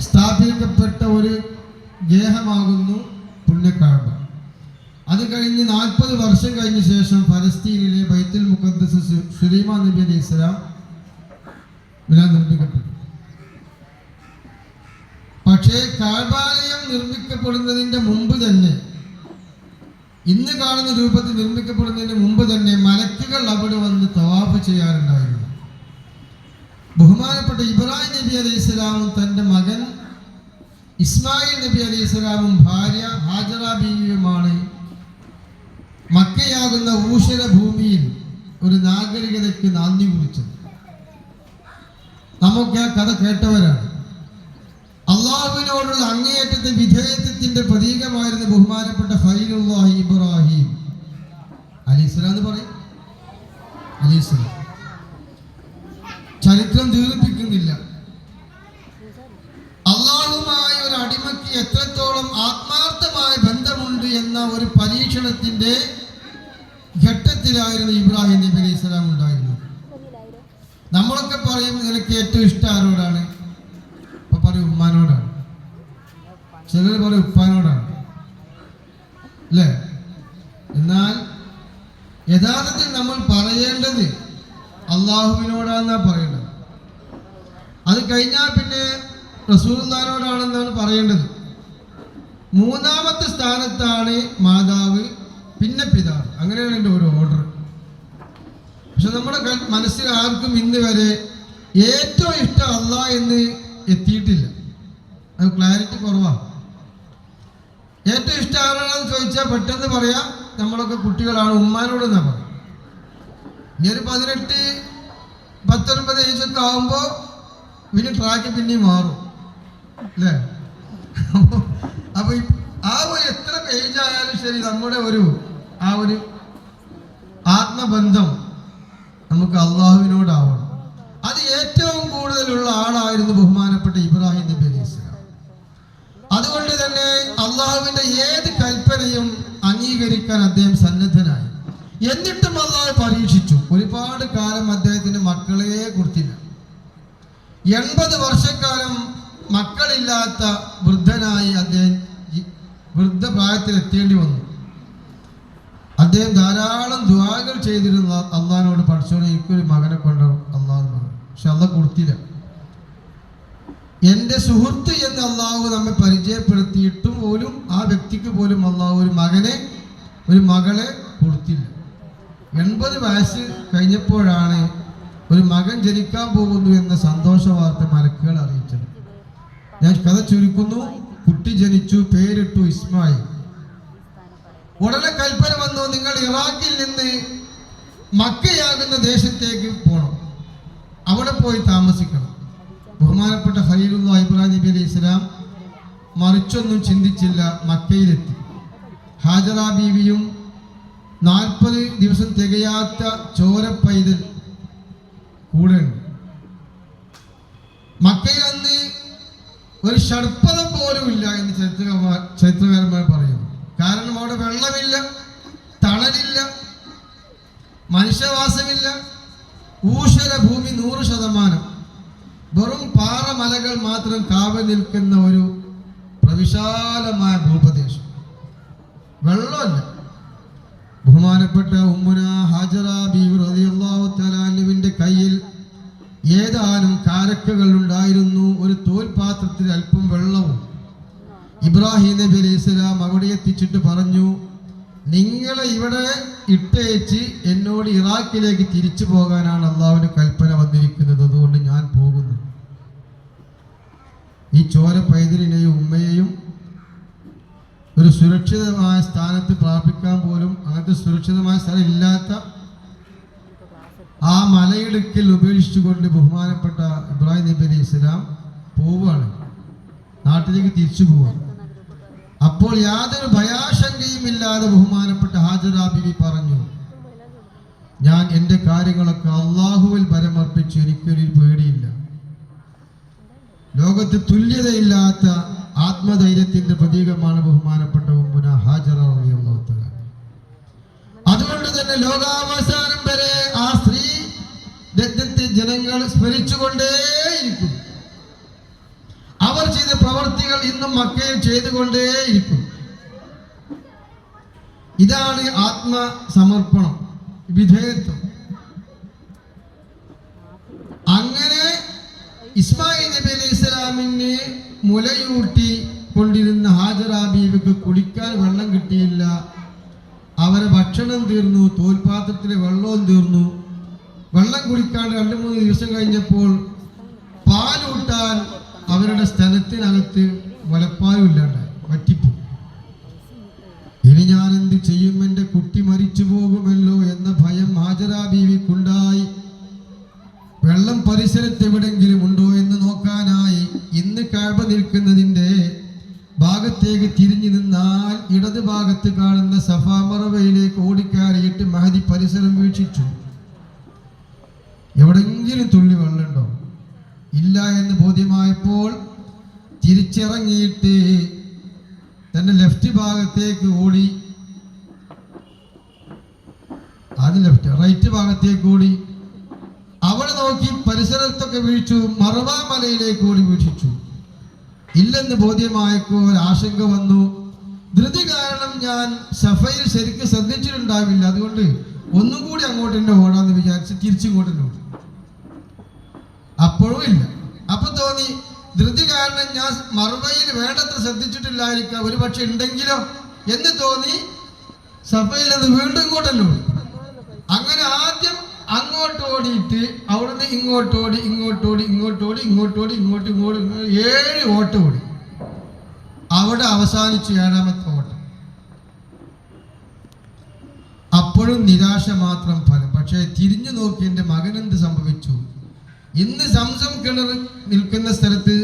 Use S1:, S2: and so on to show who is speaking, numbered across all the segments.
S1: സ്ഥാപിക്കപ്പെട്ട ഒരു ഗേഹമാകുന്നു പുണ്യക്കാഴ്ബ അത് കഴിഞ്ഞ് നാൽപ്പത് വർഷം കഴിഞ്ഞ ശേഷം ഫലസ്തീനിലെ ബൈത്തുൽ മുഖദ്ദസ് സു- സുലൈമാൻ നബി അലി ഇസ്ലാം നിർമ്മിക്കപ്പെട്ടു. പക്ഷേ കാൽബാലയം നിർമ്മിക്കപ്പെടുന്നതിന്റെ മുമ്പ് തന്നെ ഇന്ന് കാണുന്ന രൂപത്തിൽ നിർമ്മിക്കപ്പെടുന്നതിന് മുമ്പ് തന്നെ മലക്കുകൾ അവിടെ വന്ന് തവാഫ് ചെയ്യാറുണ്ടായിരുന്നു. ബഹുമാനപ്പെട്ട ഇബ്രാഹിം നബി അലൈഹി സ്വലാമും തന്റെ മകൻ ഇസ്മായിൽ നബി അലൈഹി സ്വലാമും ഭാര്യ ഹാജറ ബീവിയുമാണ്. മക്കയാകുന്ന ഊഷര ഭൂമിയിൽ ഒരു നാഗരികതയ്ക്ക് നാന്ദി കുറിച്ചത്. നമുക്ക് ആ കഥ കേട്ടവരാണ്. അള്ളാഹുവിനോടുള്ള അങ്ങേയറ്റത്തെ വിധേയത്വത്തിന്റെ പ്രതീകമായിരുന്നു ബഹുമാനപ്പെട്ട ഫൈലുള്ള ഇബ്രാഹിം അലീസ്ലാം എന്ന് പറയും. അലീസ്ലാം ചരിത്രം ദീർഘിപ്പിക്കുന്നില്ല. അള്ളാഹുമായി ഒരു അടിമയ്ക്ക് എത്രത്തോളം ആത്മാർത്ഥമായ ബന്ധമുണ്ട് എന്ന ഒരു പരീക്ഷണത്തിന്റെ ഘട്ടത്തിലായിരുന്നു ഇബ്രാഹിം നബി അലൈഹി സ്വലാം ഉണ്ടായിരുന്നത്. നമ്മളൊക്കെ പറയും നിനക്ക് ഏറ്റവും ഇഷ്ടം ആരോടാണ്? അപ്പൊ പറയും ഉമ്മാനോടാണ്. ചിലർ പറയും ഉപ്പാനോടാണ്. അല്ലേ? എന്നാൽ യഥാർത്ഥത്തിൽ നമ്മൾ പറയേണ്ടത് അള്ളാഹുവിനോടാന്നാ പറയേണ്ടത്. അത് കഴിഞ്ഞാൽ പിന്നെ റസൂൽദാനോടാണെന്നാണ് പറയേണ്ടത്? മൂന്നാമത്തെ സ്ഥാനത്താണ് മാതാവ് പിന്നെ പിതാവ്. അങ്ങനെയാണ് എന്റെ ഒരു ഓർഡർ പക്ഷെ നമ്മുടെ മനസ്സിൽ ആർക്കും ഇന്ന് വരെ ഏറ്റവും ഇഷ്ടം അല്ല എന്ന് എത്തിയിട്ടില്ല. അത് ക്ലാരിറ്റി കുറവാണ് ഏറ്റവും ഇഷ്ടം ആരാണെന്ന് ചോദിച്ചാൽ പെട്ടെന്ന് പറയാം നമ്മളൊക്കെ കുട്ടികളാണ് ഉമ്മാനോട് എന്നാ പറയും? ഇനി ഒരു പതിനെട്ട് പത്തൊൻപത് ഏജൊക്കെ ആകുമ്പോൾ പിന്നെ ട്രാക്ക് പിന്നെയും മാറും. അല്ലേ? അപ്പൊ- ആ ഒരു എത്ര പേജ് ആയാലും ശരി നമ്മുടെ ഒരു ആ ഒരു ആത്മബന്ധം നമുക്ക് അള്ളാഹുവിനോടാവണം. അത് ഏറ്റവും കൂടുതലുള്ള ആളായിരുന്നു ബഹുമാനപ്പെട്ട ഇബ്രാഹിം നബി അലൈഹി സ്വലാം. അതുകൊണ്ട് തന്നെ അള്ളാഹുവിന്റെ ഏത് കൽപ്പനയും അംഗീകരിക്കാൻ അദ്ദേഹം സന്നദ്ധനായി. എന്നിട്ടും അള്ളാഹു പരീക്ഷിച്ചു. ഒരുപാട് കാലം കൊടുത്തില്ല എൺപത് വർഷക്കാലം മക്കളില്ലാത്ത വൃദ്ധനായി അദ്ദേഹം വൃദ്ധപ്രായത്തിൽ എത്തേണ്ടി വന്നു. അദ്ദേഹം ധാരാളം ദ്വാകൾ ചെയ്തിരുന്ന അള്ളഹാനോട് പഠിച്ചോളെ എനിക്കൊരു മകനെ കൊണ്ട അള്ളാഹെന്ന് പറഞ്ഞു പക്ഷെ അള്ള കൊടുത്തില്ല. എന്റെ സുഹൃത്ത് എന്ന് അള്ളാഹു നമ്മെ പരിചയപ്പെടുത്തിയിട്ടും പോലും ആ വ്യക്തിക്ക് പോലും അള്ളാഹു ഒരു മകനെ ഒരു മകളെ കൊടുത്തില്ല. എൺപത് വയസ്സ് കഴിഞ്ഞപ്പോഴാണ് ഒരു മകൻ ജനിക്കാൻ പോകുന്നു എന്ന സന്തോഷ വാർത്ത മലക്കുകൾ അറിയിച്ചത്. ഞാൻ കഥ ചുരുക്കുന്നു. കുട്ടി ജനിച്ചു പേരിട്ടു ഇസ്മായിൽ. ഉടനെ കൽപ്പന വന്നു നിങ്ങൾ ഇറാഖിൽ നിന്ന് മക്കയാകുന്ന ദേശത്തേക്ക് പോകണം അവിടെ പോയി താമസിക്കണം. ബഹുമാനപ്പെട്ട ഖലീലുള്ള ഇബ്രാഹിം നബി അലൈഹി ഇസ്ലാം മറിച്ചൊന്നും ചിന്തിച്ചില്ല മക്കയിലെത്തി. ഹാജറ ബീവിയും നാൽപ്പത് ദിവസം തികയാത്ത ചോര പൈതൽ കൂടെയുണ്ട് മക്കയിൽ അന്ന് ഒരു ഷഡ്പദം പോലും ഇല്ല എന്ന് ചരിത്ര ചരിത്രകാരന്മാർ പറയുന്നു. കാരണം അവിടെ വെള്ളമില്ല തണലില്ല മനുഷ്യവാസമില്ല. ഊഷര ഭൂമി നൂറ് ശതമാനം. വെറും പാറമലകൾ മാത്രം കാവൽ നിൽക്കുന്ന ഒരു പ്രവിശാലമായ ഭൂപ്രദേശം. വെള്ളമല്ല. ബഹുമാനപ്പെട്ട ഉമ്മുന ഹാജറ ബീവി തആലാനുവിന്റെ കയ്യിൽ ഏതാനും കാരക്കകൾ ഉണ്ടായിരുന്നു ഒരു തോൽപാത്രത്തിൽ അല്പം വെള്ളവും. ഇബ്രാഹിം നബി അലൈഹി സ്വലാം അവിടെ എത്തിച്ചിട്ട് പറഞ്ഞു നിങ്ങളെ ഇവിടെ ഇട്ടേച്ച് എന്നോട് ഇറാഖിലേക്ക് തിരിച്ചു പോകാനാണ് അള്ളാവിന് കൽപ്പന വന്നിരിക്കുന്നത്. അതുകൊണ്ട് ഞാൻ പോകുന്നു. ഈ ചോര പൈതലിനെയും ഉമ്മയെയും ഒരു സുരക്ഷിതമായ സ്ഥാനത്ത് പ്രാപിക്കാൻ പോലും അങ്ങനത്തെ സുരക്ഷിതമായ സ്ഥലം ഇല്ലാത്ത ആ മലയിടുക്കിൽ ഉപേക്ഷിച്ചുകൊണ്ട് ബഹുമാനപ്പെട്ട ഇബ്രാഹിം നബി അലി ഇസ്ലാം പോവുകയാണ്. നാട്ടിലേക്ക് തിരിച്ചു പോവുകയാണ്. അപ്പോൾ യാതൊരു ഭയാശങ്കയും ഇല്ലാതെ ബഹുമാനപ്പെട്ട ഹാജരാ ബിബി പറഞ്ഞു ഞാൻ എന്റെ കാര്യങ്ങളൊക്കെ അള്ളാഹുവിൽ പരമർപ്പിച്ചു എനിക്കൊരു പേടിയില്ല. ലോകത്ത് തുല്യതയില്ലാത്ത ആത്മധൈര്യത്തിന്റെ പ്രതീകമാണ് ബഹുമാനപ്പെട്ട ഉമ്മുന ഹാജറ അതുകൊണ്ട് തന്നെ ലോകാവസാനം വരെ ആ രക്തത്തെ ജനങ്ങൾ സ്മരിച്ചുകൊണ്ടേയിരിക്കും. ഇന്നും മക്കയിൽ ചെയ്തുകൊണ്ടേയിരിക്കും. ഇതാണ് ആത്മസമർപ്പണം വിധേയത്വം. അങ്ങനെ ഇസ്മായിൽ നബി അലൈഹി ഇസ്ലാമിന് മുലയൂട്ടി കൊണ്ടിരുന്ന ഹാജറ ബീവിക്ക് കുടിക്കാൻ വെള്ളം കിട്ടിയില്ല. അവരെ ഭക്ഷണം തീർന്നു തോൽപാത്രത്തിലെ വെള്ളവും തീർന്നു. വെള്ളം കുടിക്കാൻ രണ്ട് മൂന്ന് ദിവസം കഴിഞ്ഞപ്പോൾ പാലൂട്ടാൻ അവരുടെ സ്ഥലത്തിനകത്ത് മുലപ്പാലും ഇല്ലാണ്ടായി വറ്റിപ്പോ ഇനി ഞാൻ എന്ത് ചെയ്യും? എന്റെ കുട്ടി മരിച്ചു പോകുമല്ലോ എന്ന ഭയം ഹാജരാ ബീവിക്കുണ്ടായി. വെള്ളം പരിസരത്ത് എവിടെങ്കിലും ഉണ്ടോ എന്ന് നോക്കാനായി ഇന്ന് കാഴ്ച നിൽക്കുന്നതിന്റെ ഭാഗത്തേക്ക് തിരിഞ്ഞു നിന്നാൽ ഇടത് ഭാഗത്ത് കാണുന്ന സഫാമറവയിലേക്ക് ഓടിക്കാറിയിട്ട് മഹതി പരിസരം വീക്ഷിച്ചു. എവിടെങ്കിലും തുള്ളി വെള്ളമുണ്ടോ? ഇല്ല എന്ന് ബോധ്യമായപ്പോൾ തിരിച്ചിറങ്ങിയിട്ട് തന്റെ ലെഫ്റ്റ് ഭാഗത്തേക്ക് ഓടി. അത് ലെഫ്റ്റ് റൈറ്റ് ഭാഗത്തേക്ക് ഓടി. അവൾ നോക്കി പരിസരത്തൊക്കെ വീഴ്ചു മറവാ മലയിലേക്ക് ഓടി വീക്ഷിച്ചു. ഇല്ലെന്ന് ബോധ്യമായപ്പോൾ ആശങ്ക വന്നു. ധൃതി കാരണം ഞാൻ സഫയിൽ ശരിക്കും ശ്രദ്ധിച്ചിട്ടുണ്ടാവില്ല. അതുകൊണ്ട് ഒന്നും കൂടി അങ്ങോട്ട് തന്നെ ഓടാന്ന് വിചാരിച്ച് തിരിച്ചിങ്ങോട്ട് ഓടി അപ്പോഴും ഇല്ല. അപ്പൊ തോന്നി ധൃതി കാരണം ഞാൻ മറുപയിൽ വേണ്ടത്ര ശ്രദ്ധിച്ചിട്ടില്ലായിരിക്കാം. ഒരു പക്ഷെ ഉണ്ടെങ്കിലോ എന്ന് തോന്നി സഭയിൽ നിന്ന് വീണ്ടും ഓടി. അങ്ങനെ ആദ്യം അങ്ങോട്ട് ഓടിയിട്ട് അവിടുന്ന് ഇങ്ങോട്ട് ഓടി ഇങ്ങോട്ട് ഓടി ഇങ്ങോട്ട് ഓടി ഇങ്ങോട്ട് ഓടി ഇങ്ങോട്ട് ഇങ്ങോട്ട് ഏഴ് ഓട്ട് ഓടി. അവിടെ അവസാനിച്ചു ഏഴാമത്തെ ഓട്ടം അപ്പോഴും നിരാശ മാത്രം ഫലം. പക്ഷെ തിരിഞ്ഞു നോക്കി മകൻ എന്ത് സംഭവിച്ചു? ഇന്ന് സംസം കിണർ നിൽക്കുന്ന സ്ഥലത്ത്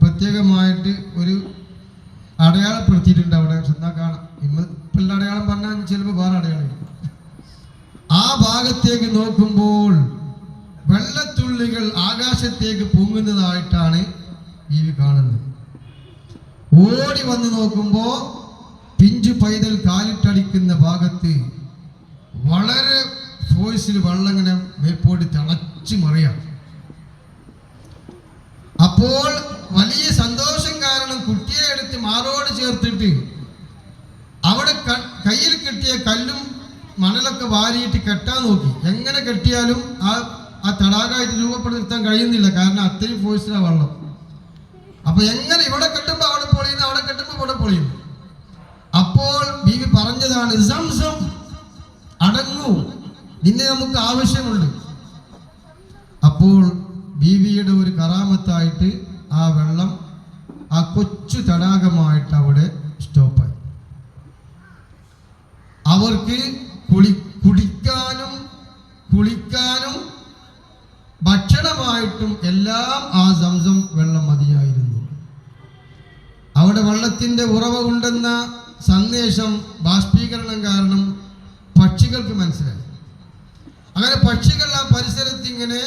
S1: പ്രത്യേകമായിട്ട് ഒരു അടയാളപ്പെടുത്തിയിട്ടുണ്ട് അവിടെ. ചെന്നാൽ കാണാം. ഇന്ന് പിള്ള അടയാളം പറഞ്ഞാൽ ചിലപ്പോൾ വേറെ അടയാളം ആ ഭാഗത്തേക്ക് നോക്കുമ്പോൾ വെള്ളത്തുള്ളികൾ ആകാശത്തേക്ക് പൊങ്ങുന്നതായിട്ടാണ് ബീവി കാണുന്നത്. ഓടി വന്ന് നോക്കുമ്പോ പിഞ്ചു പൈതൽ കാലിട്ടടിക്കുന്ന ഭാഗത്ത് വളരെ ഫോഴ്സിൽ വെള്ളം ഇങ്ങനെ മേപ്പോട്ട് തിളച്ചു മറിയാം. അപ്പോൾ വലിയ സന്തോഷം കാരണം കുട്ടിയെ എടുത്ത് മാറോട് ചേർത്തിട്ട് അവിടെ കയ്യിൽ കിട്ടിയ കല്ലും മണലൊക്കെ വാരിയിട്ട് കെട്ടാൻ നോക്കി. എങ്ങനെ കെട്ടിയാലും ആ ആ തടാകമായിട്ട് രൂപപ്പെടുത്താൻ കഴിയുന്നില്ല. കാരണം അത്രയും ഫോഴ്സിലാണ് വെള്ളം. അപ്പൊ എങ്ങനെ ഇവിടെ കെട്ടുമ്പോ അവിടെ പൊളിയുന്നു അവിടെ കെട്ടുമ്പോ ഇവിടെ പൊളിയുന്നു? അപ്പോൾ ബീവി പറഞ്ഞതാണ് സംസം അടങ്ങൂ. നിന്നെ നമുക്ക് ആവശ്യമുണ്ട്. അപ്പോൾ ബീവിയുടെ ഒരു കറാമത്തായിട്ട് ആ വെള്ളം ആ കൊച്ചു തടാകമായിട്ട് അവിടെ സ്റ്റോപ്പായി. അവർക്ക് കുളി കുടിക്കാനും കുളിക്കാനും ഭക്ഷണമായിട്ടും എല്ലാം ആ സംസം വെള്ളം മതിയായിരുന്നു. അവിടെ വെള്ളത്തിന്റെ ഉറവ ഉണ്ടെന്ന സന്ദേശം ബാഷ്പീകരണം കാരണം പക്ഷികൾക്ക് മനസ്സിലായി. അങ്ങനെ പക്ഷികൾ ആ പരിസരത്ത് ഇങ്ങനെ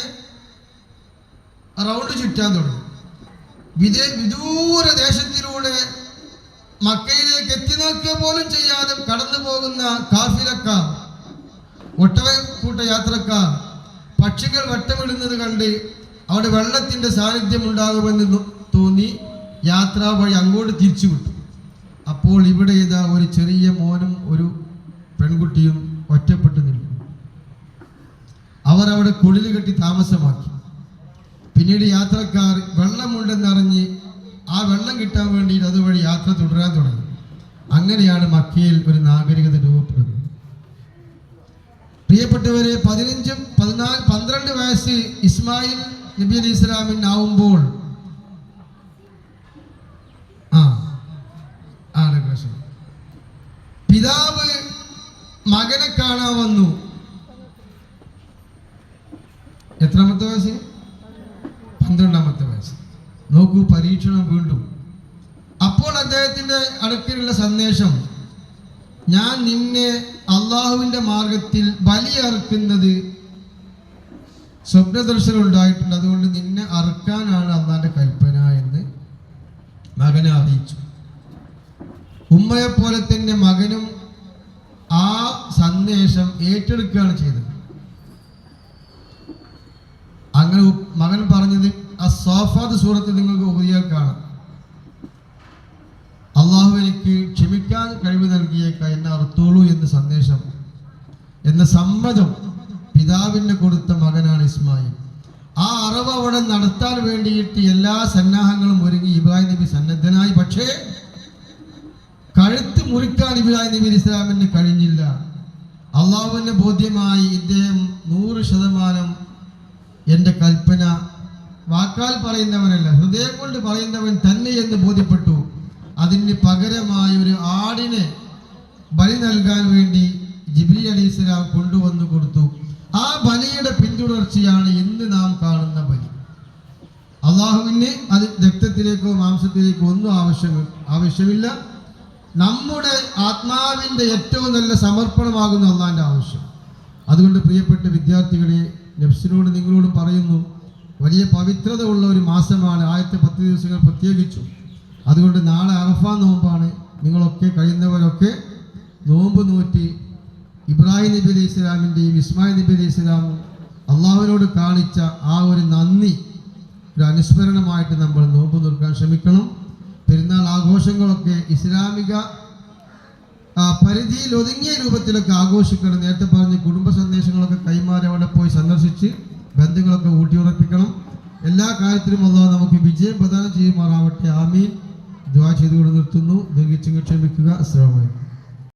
S1: റൗണ്ട് ചുറ്റാൻ തുടങ്ങി. വിദേ വിദൂര ദേശത്തിലൂടെ മക്കയിലേക്ക് എത്തി നോക്കുക പോലും ചെയ്യാതെ കടന്നു പോകുന്ന കാഫിലക്കാർ ഒട്ടവക്കൂട്ട യാത്രക്കാർ പക്ഷികൾ വട്ടമിടുന്നത് കണ്ട് അവിടെ വെള്ളത്തിന്റെ സാന്നിധ്യം ഉണ്ടാകുമെന്ന് തോന്നി യാത്രാ വഴി അങ്ങോട്ട് തിരിച്ചു വിട്ടു. അപ്പോൾ ഇവിടെ ഇതാ ഒരു ചെറിയ മോനും ഒരു പെൺകുട്ടിയും ഒറ്റപ്പെട്ടു നിൽക്കും അവർ അവിടെ കുളിൽ കെട്ടി താമസമാക്കി. പിന്നീട് യാത്രക്കാർ വെള്ളമുണ്ടെന്നറിഞ്ഞ് ആ വെള്ളം കിട്ടാൻ വേണ്ടിയിട്ട് അതുവഴി യാത്ര തുടരാൻ തുടങ്ങി. അങ്ങനെയാണ് മക്കയിൽ ഒരു നാഗരികത രൂപപ്പെടുന്നത്. പ്രിയപ്പെട്ടവരെ പതിനഞ്ചും പതിനാല് പന്ത്രണ്ട് വയസ്സ് ഇസ്മായിൽ നബി അലി ഇസ്ലാമിനാവുമ്പോൾ ആ പിതാവ് മകനെ കാണാൻ വന്നു. എത്രാമത്തെ വയസ്സ്? പന്ത്രണ്ടാമത്തെ വയസ്സ്. നോക്കൂ പരീക്ഷണം വീണ്ടും. അപ്പോൾ അദ്ദേഹത്തിന്റെ അടുക്കിലുള്ള സന്ദേശം ഞാൻ നിന്നെ അള്ളാഹുവിന്റെ മാർഗത്തിൽ ബലിയറുക്കുന്നത് സ്വപ്നദർശനം ഉണ്ടായിട്ടുണ്ട് അതുകൊണ്ട് നിന്നെ അറുക്കാനാണ് അള്ളാന്റെ കൽപ്പന എന്ന് മകനെ അറിയിച്ചു. ഉമ്മയെ പോലെ തന്നെ മകനും ആ സന്ദേശം ഏറ്റെടുക്കുകയാണ് ചെയ്തത്. അങ്ങനെ മകൻ പറഞ്ഞത് ആ സാഫാദ് സൂറത്ത് നിങ്ങൾക്ക് ഉപയോഗിക്കാൻ കാണാം. അള്ളാഹു എനിക്ക് ക്ഷമിക്കാൻ കഴിവ് നൽകിയേക്ക എന്നെ അറുത്തോളൂ എന്ന സന്ദേശം എന്ന സമ്മതം പിതാവിന് കൊടുത്ത മകനാണ് ഇസ്മായിൽ. ആ അറിവ് അവിടെ നടത്താൻ വേണ്ടിയിട്ട് എല്ലാ സന്നാഹങ്ങളും ഒരുങ്ങി ഇബ്രാഹിം നബി സന്നദ്ധനായി. പക്ഷേ കഴുത്ത് മുറിക്കാൻ ഇബ്രാഹിം നബി ഇസ്ലാമിന് കഴിഞ്ഞില്ല. അള്ളാഹുവിന് ബോധ്യമായി ഇദ്ദേഹം നൂറ് ശതമാനം എന്റെ കൽപ്പന വാക്കാൽ പറയുന്നവനല്ല ഹൃദയം കൊണ്ട് പറയുന്നവൻ തന്നെ എന്ന് ബോധ്യപ്പെട്ടു. അതിന് പകരമായി ഒരു ആടിനെ ബലി നൽകാൻ വേണ്ടി ജിബ്രി അലി ഇസ്ലാം കൊണ്ടുവന്നു കൊടുത്തു. ആ ബലിയുടെ പിന്തുടർച്ചയാണ് ഇന്ന് നാം കാണുന്ന ബലി. അള്ളാഹുവിന് അത് രക്തത്തിലേക്കോ മാംസത്തിലേക്കോ ഒന്നും ആവശ്യം ആവശ്യമില്ല. നമ്മുടെ ആത്മാവിന്റെ ഏറ്റവും നല്ല സമർപ്പണമാകുന്ന അള്ളാഹിന്റെ ആവശ്യം. അതുകൊണ്ട് പ്രിയപ്പെട്ട വിദ്യാർത്ഥികളെ നെഫ്സിനോട് നിങ്ങളോട് പറയുന്നു വലിയ പവിത്രത ഉള്ള ഒരു മാസമാണ്. ആദ്യത്തെ പത്ത് ദിവസങ്ങൾ പ്രത്യേകിച്ചു. അതുകൊണ്ട് നാളെ അറഫ നോമ്പാണ്. നിങ്ങളൊക്കെ കഴിയുന്നവരൊക്കെ നോമ്പ് നോറ്റി ഇബ്രാഹിം നബി അലൈഹി ഇസ്ലാമിന്റെയും ഇസ്മായിൽ നബി അലൈഹി ഇസ്ലാമും അള്ളാഹുവിനോട് കാണിച്ച ആ ഒരു നന്ദി ഒരു അനുസ്മരണമായിട്ട് നമ്മൾ നോമ്പ് നിൽക്കാൻ ശ്രമിക്കണം. പെരുന്നാൾ ആഘോഷങ്ങളൊക്കെ ഇസ്ലാമിക പരിധിയിൽ ഒതുങ്ങിയ രൂപത്തിലൊക്കെ ആഘോഷിക്കണം. നേരത്തെ പറഞ്ഞ് കുടുംബ സന്ദേശങ്ങളൊക്കെ കൈമാറി അവിടെ പോയി സന്ദർശിച്ച് ബന്ധങ്ങളൊക്കെ ഊട്ടിയുറപ്പിക്കണം. എല്ലാ കാര്യത്തിലും അള്ളാഹ് നമുക്ക് വിജയം പ്രദാനം ചെയ്യുമാറാവട്ടെ. ആമീൻ. ദ്വാ ചെയ്തുകൊണ്ട് നിർത്തുന്നു. ദീർഘിച്ചു ക്ഷമിക്കുക. അസ്ലാമലൈക്കും